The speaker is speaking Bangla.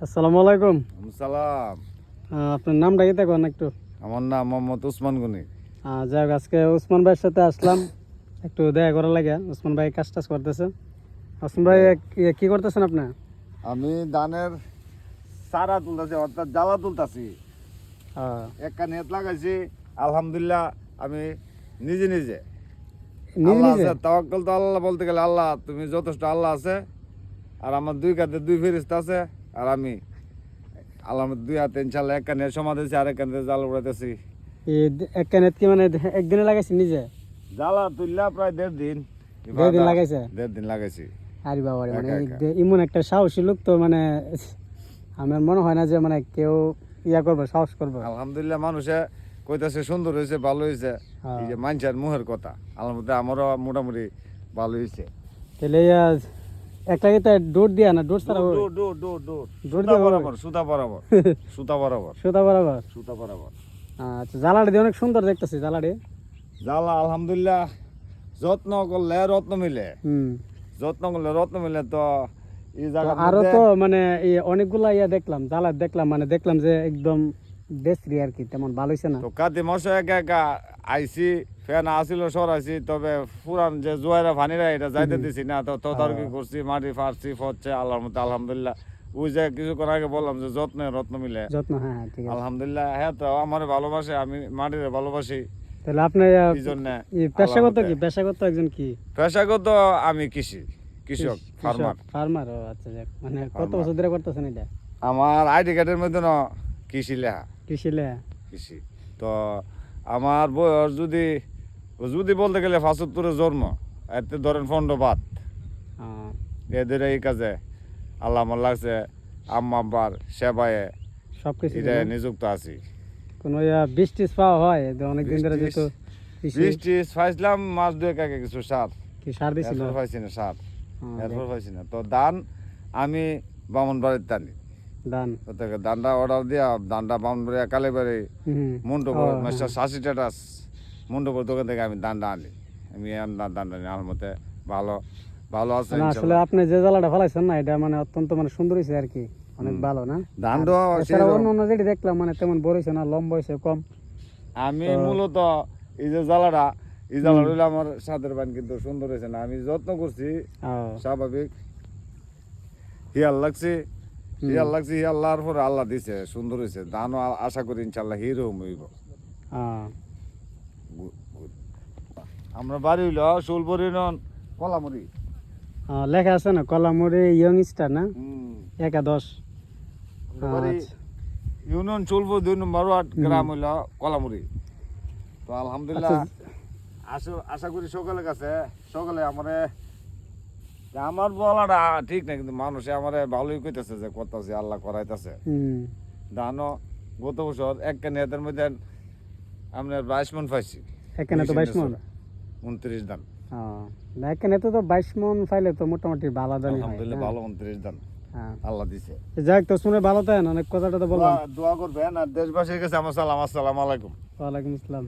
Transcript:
আসসালামু আলাইকুম। সালাম আপনার নামটা কি দেখুন একটু? আমার নাম মোহাম্মদ উসমান গনি। যাই হোক আজকে উসমান ভাইয়ের সাথে আসলাম। একটু দেখা করা লাগে। উসমান ভাই কাজ টাজ করতেছে। উসমান ভাই কি- কি করতেছেন আপনি? আমি ধানের সারা তুলতেছি অর্থাৎ জ্বালা তুলতাছি। একটা নেট লাগাইছি। আলহামদুলিল্লাহ আমি নিজে নিজে। নিজে আল্লাহ আছে তাওয়াক্কাল তো আল্লাহ বলতে গেলে আল্লাহ। তুমি যথেষ্ট আল্লাহ আছে। আর আমার দুই কাতে দুই ফেরিস্তা আছে। আর আমি আল্লাহ দুই হাতে ইনশাল্লাহ এক কানে সমা দিয়েছি আর এক কানে জাল উড়াইতেছি। এক কানেত কি মানে একদিনে লাগাইছি নিজে? জ্বালা তুললা প্রায় দেড় দিন। দেড় দিন লাগাইছে? দেড় দিন লাগাইছি। আরে বাবা মানে এমন একটা সাহসী লোক তো মানে আমার মনে হয় না যে মানে কেউ ইয়া করবে সাহস করবে। আলহামদুলিল্লাহ মানুষে কইতাছে সুন্দর হয়েছে ভালো হয়েছে হ্যাঁ। এই যে মানুষের মুহের কথা আলহামদুলিল্লাহ আমারও মোটামুটি ভালো হয়েছে তাহলে ডোর দিয়া না? ডোর ছাড়া দৌড়, দৌড়। দৌড় সুতা দিয়ে বরাবর সুতা বরাবর সুতা বরাবর। সুতা বরাবর? সুতা বরাবর। আচ্ছা দিয়ে অনেক সুন্দর দেখতেছি জ্বালা আলহামদুলিল্লাহ যত্ন করলে রত্ন মিলে। হুম। যত্ন করলে রত্ন মিলে তো আরও তো মানে এই অনেকগুলা ইয়া দেখলাম জ্বালা দেখলাম মানে দেখলাম যে একদম দেশরি আর কি তেমন ভালো হয়েছে না। তো কাতি মশা একা একা আইসি ফ্যান আসিল সরাইছি তবে পুরান যে জোয়ারা এটা যাইতে দিছি না। তো তদারকি করছি মাটি ফাড়ছি ফচ্ছে আল্লাহর মতো আলহামদুলিল্লাহ। ওই যে কিছুক্ষণ আগে বললাম যে যত্নে রত্ন মিলে। যত্ন হ্যাঁ হ্যাঁ, ঠিক আছে। আলহামদুলিল্লাহ হ্যাঁ তো আমার ভালোবাসে আমি মাটিরে ভালোবাসি। তাহলে আপনি এই জন্য পেশাগত কি? পেশাগত একজন কি? পেশাগত আমি কৃষি কৃষক ফার্মার। ফার্মার আচ্ছা মানে কত বছর ধরে করতেছেন এটা? আমার আইডি কার্ডের মধ্যে ন কৃষি লেখা। কৃষিলে কৃষি। তো আমার বয়স যদি যদি বলতে গেলে ফাঁসত্তরের জন্ম এতে ধরেন পনেরো বাদ। এদের এই কাজে আল্লাহ আমার লাগছে আম্মা আব্বার সেবায়ে সব কিছু নিযুক্ত আছি। কোনো টিজ পাওয়া হয়? অনেকদিন ধরে যেহেতু বৃষ্টি পাইছিলাম মাস দুয়েক আগে কিছু সার। কি সার দিছিল? পাইছি না সার। হ্যাঁ, এরপর পাইছি না। তো ধান আমি বামন বাড়ির টানি থেকে ধানটা অর্ডার দিয়া ধানটা বামন বাড়ি কালীবাড়ি ও, হ্যাঁ। মেসার শাশি টাটাস মুন্ডু দোকান থেকে আমি ধানটা আনি। আমি এম দা- ধানটা আমার মতে ভালো ভালো আছে আসলে আপনি যে জ্বালাটা ফেলাইছেন না এটা মানে অত্যন্ত মানে সুন্দর হয়েছে আর কি অনেক ভালো না? ধানটা এছাড়া অন্য অন্য যেটি দেখলাম মানে তেমন বড় হয়েছে না লম্বা হয়েছে কম। আমি মূলত এই যে জ্বালাটা এই জ্বালা রইলে আমার সাদের পান কিন্তু সুন্দর হয়েছে না। আমি যত্ন করছি স্বাভাবিক। হিয়াল লাগছে হিয়াল লাগছে হিয়াল লাগার পরে আল্লাহ দিছে সুন্দর হয়েছে ধানও আ- আশা করি ইনশাল্লাহ হিরো হইব। আমরা বাড়ি হইল শুলপুরি নন কলামুড়ি। লেখা আছে না কলামুড়ি ইয়ং স্টার না? একাদশ। আচ্ছা। ইউনিয়ন চুলপুর দুই নম্বর ওয়ার্ড গ্রাম হইল কলামুড়ি। তো আলহামদুলিল্লাহ আশা আশা করি সকলের কাছে সকলে আমারে আমার বলাটা ঠিক না কিন্তু মানুষে আমারে ভালোই কইতেছে যে করতেছে আল্লাহ করাইতেছে। ধানও গত বছর এক কেনিয়াতের মধ্যে আপনার বাইশ মন পাইছি। এখানে তো বাইশ মন? উনত্রিশ দান না, এখানে তো তো বাইশ মন পাইলে তো মোটামুটি ভালো দানি আলহামদুলিল্লাহ হ্যাঁ। ভালো উনত্রিশ ধান হ্যাঁ। আল্লাহ দিছে। যাক তো শুনে ভালো থাকেন অনেক কথাটা তো বললাম। দোয়া- দোয়া করবেন আর দেশবাসীর কাছে আমার সালাম। আসসালাম আলাইকুম। ওয়ালাইকুম আসসালাম।